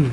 อืม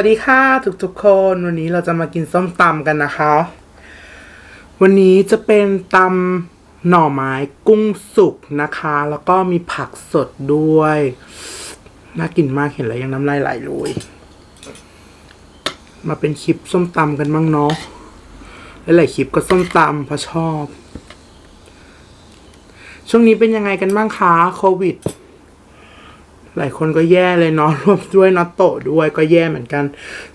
วัสดีค่ะทุกทุกๆคนวันนี้เราจะมากินส้มตำกันนะคะ วันนี้จะเป็นตำหน่อไม้กุ้งสุกนะคะ แล้วก็มีผักสดด้วย น่ากินมากเห็นแล้วยังน้ำลายไหลเลยมาเป็นคลิปส้มตำกันบ้างเนาะหลายๆคลิปก็ส้มตำเพราะชอบ ช่วงนี้เป็นยังไงกันบ้างคะโควิด หลายคนก็แย่เลยเนาะรวมด้วยน็อตโตด้วยก็แย่เหมือนกัน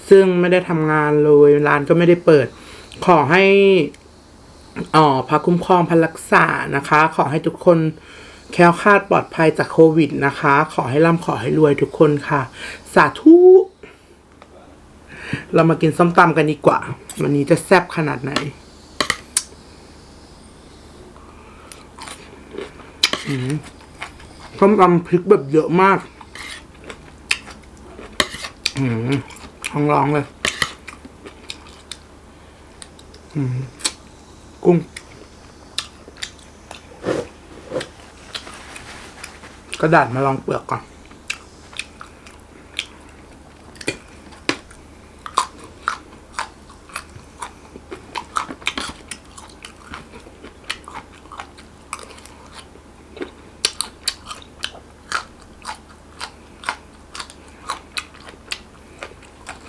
ซึ่งไม่ได้ทำงานเลยร้านก็ไม่ได้เปิด ขอให้อ๋อพระคุ้มครองพันรักษานะคะ ขอให้ทุกคนแคล้วคลาดปลอดภัยจากโควิดนะคะ ขอให้ร่ำขอให้รวยทุกคนค่ะ สาธุเรามากินส้มตำกันดีกว่า วันนี้จะแซ่บขนาดไหน ส้มตำพริกแบบเยอะมาก อืมท้องร้องเลย อืม กุ้ง กระดาษมาลองเปลือกก่อน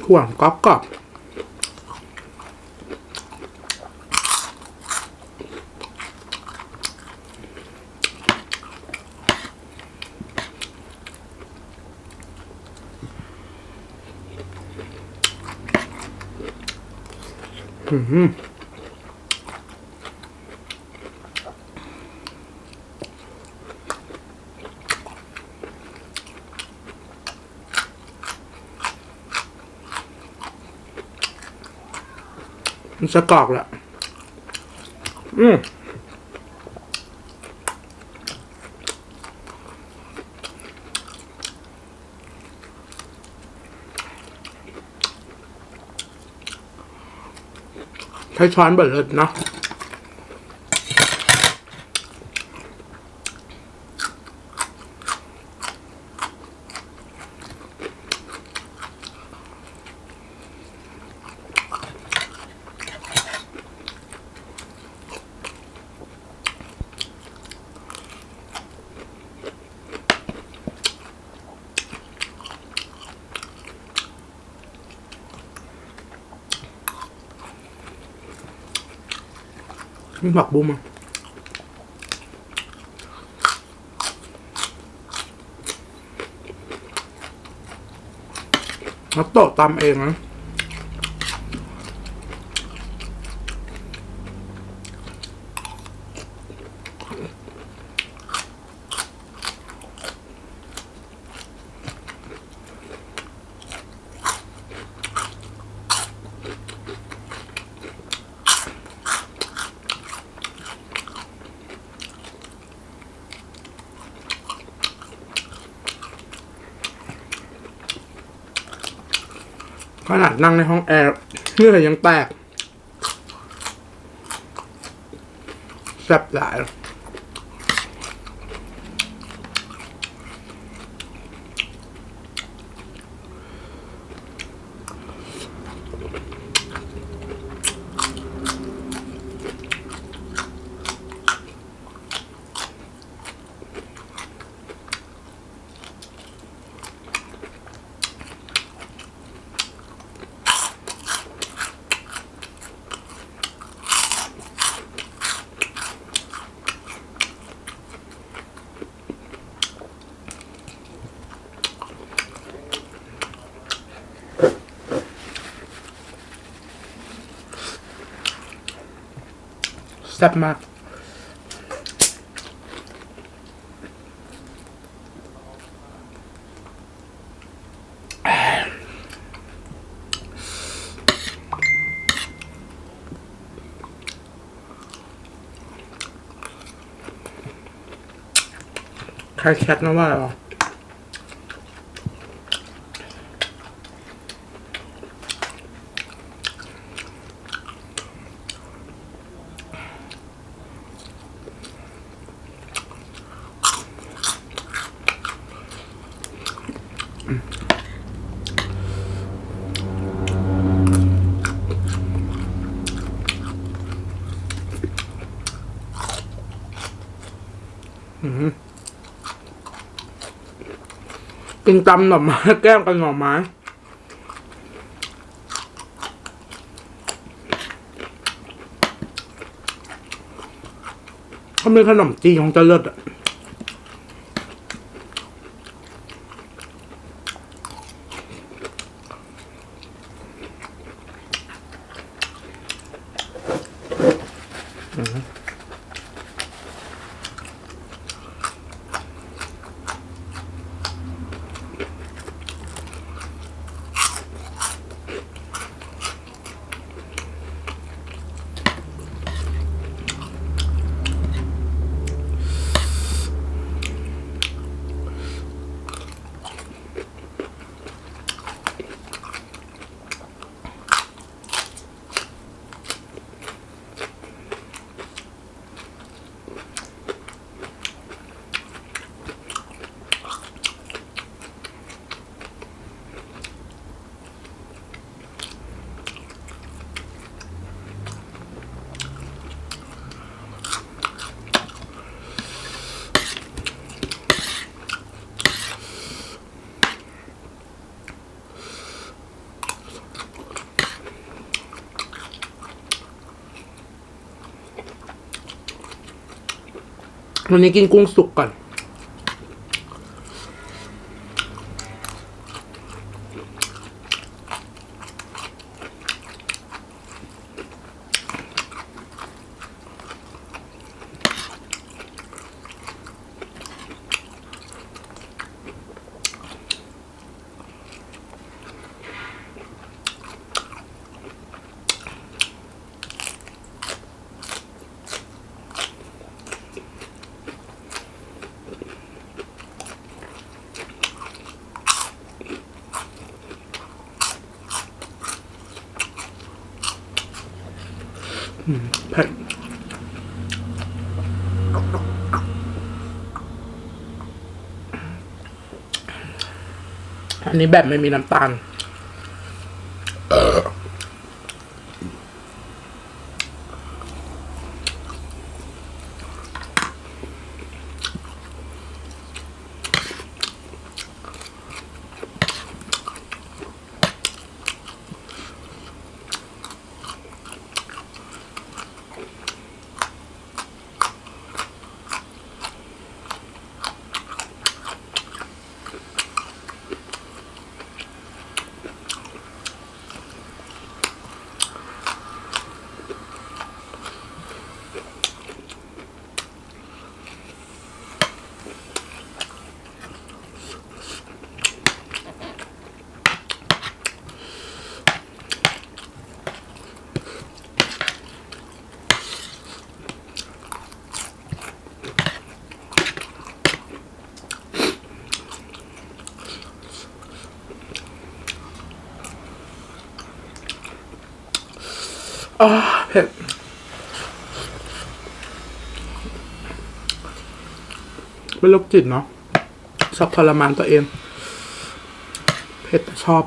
ถั่วกรอบกรอบอืม มันจะกรอกแหละอืมใช้ช้อนเบิดเลยเนาะ มีผักบุ้มอะแล้วโตะตำเองนะ ขนาดนั่งในห้องแอร์เนื่อยังแตกแซ่บหลาย ซ่บมากใครแคทนะว่าอะไรวะ กินตำหน่อไม้แก้มกันหน่อไม้เขามีขนมจีนของเจริญอะ วันนี้กินกุ้งสุกก่อน เผ็ดอันนี้แบบไม่มีน้ำตาล อ๋อเผ็ดเป็นโรคจิตเนาะชอบทรมานตัวเอง เผ็ดชอบ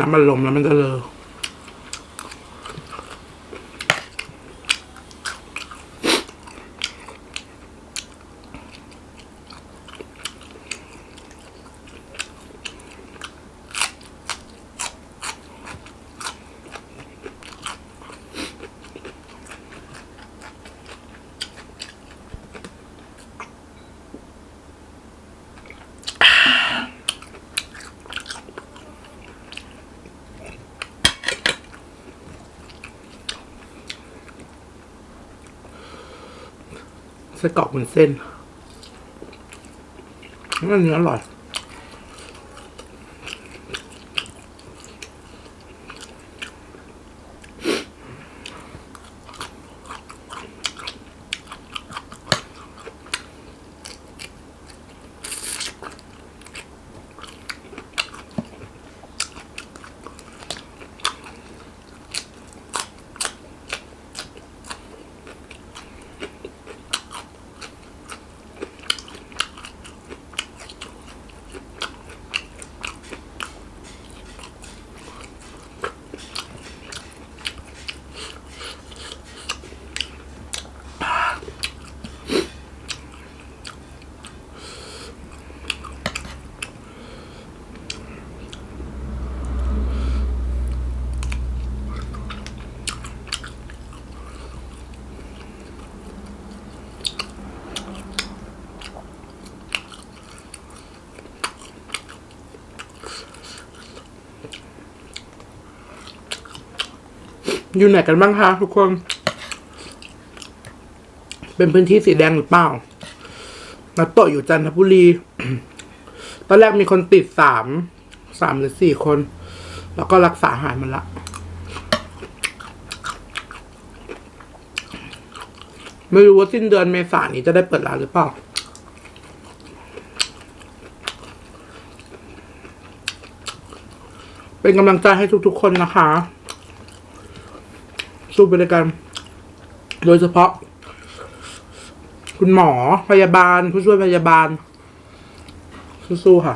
น้ำมันลมแล้วมันจะเลอะ ไส้กรอกบนเส้นอันนี้อร่อย อยู่ไหนกันบ้างคะทุกคน เป็นพื้นที่สีแดงหรือเปล่านัตโตอยู่จันทบุรี ตอนแรกมีคนติดสาม สามหรือสี่คน แล้วก็รักษาหายมันละ ไม่รู้ว่าสิ้นเดือนเมษายนนี้จะได้เปิดร้านหรือเปล่าเป็นกำลังใจให้ทุกๆคนนะคะ สู้ไปด้วยกัน โดยเฉพาะ คุณหมอพยาบาลผู้ช่วยพยาบาล สู้ๆค่ะ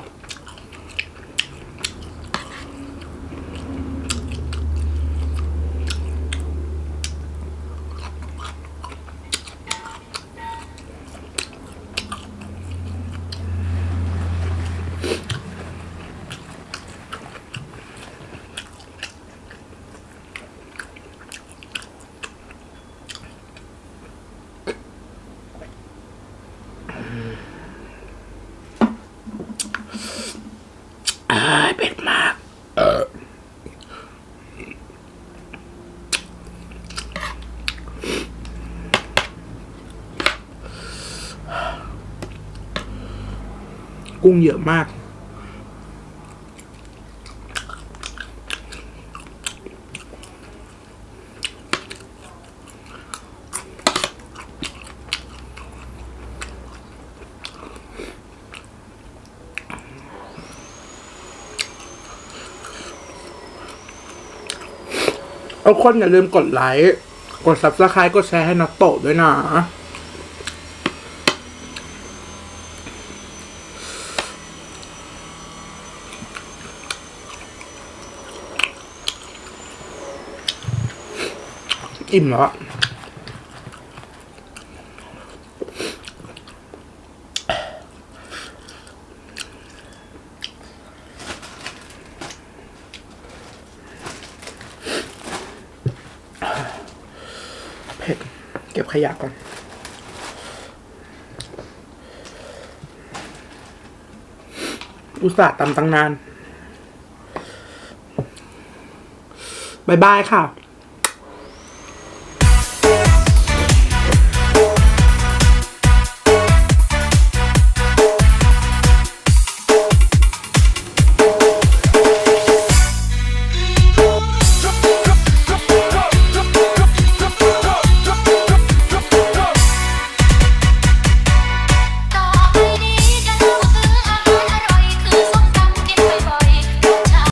กุ้งเยอะมาก เอาคนอย่าลืมกดไลค์ กด subscribe กดแชร์ให้นักโตด้วยนะ อิ่มแล้วอะเผ็ดเก็บขยะก่อนอุตส่าห์ตำตั้งนานบายบายค่ะ